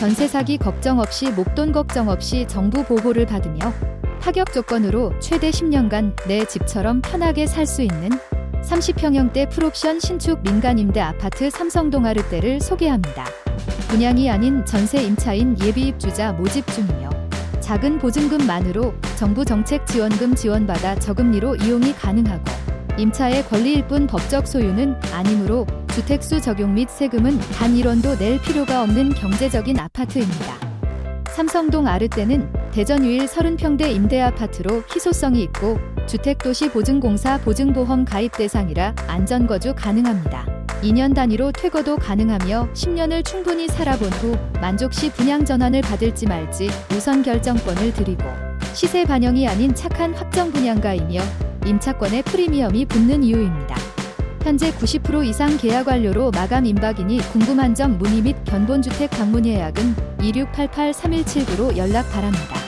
전세 사기 걱정 없이 목돈 걱정 없이 정부 보호를 받으며 타격 조건으로 최대 10년간 내 집처럼 편하게 살 수 있는 30평형대 풀옵션 신축 민간 임대 아파트 삼성동 아르떼를 소개합니다. 분양이 아닌 전세 임차인 예비 입주자 모집 중이며 작은 보증금만으로 정부 정책 지원금 지원받아 저금리로 이용이 가능하고 임차의 권리일 뿐 법적 소유는 아니므로 주택수 적용 및 세금은 단 1원도 낼 필요가 없는 경제적인 아파트입니다. 삼성동 아르떼는 대전 유일 30평대 임대 아파트로 희소성이 있고 주택도시보증공사 보증보험 가입 대상이라 안전거주 가능합니다. 2년 단위로 퇴거도 가능하며 10년을 충분히 살아본 후 만족 시 분양 전환을 받을지 말지 우선 결정권을 드리고 시세 반영이 아닌 착한 확정 분양가이며 임차권에 프리미엄이 붙는 이유입니다. 현재 90% 이상 계약 완료로 마감 임박이니 궁금한 점 문의 및 견본주택 방문 예약은 2688-3179로 연락 바랍니다.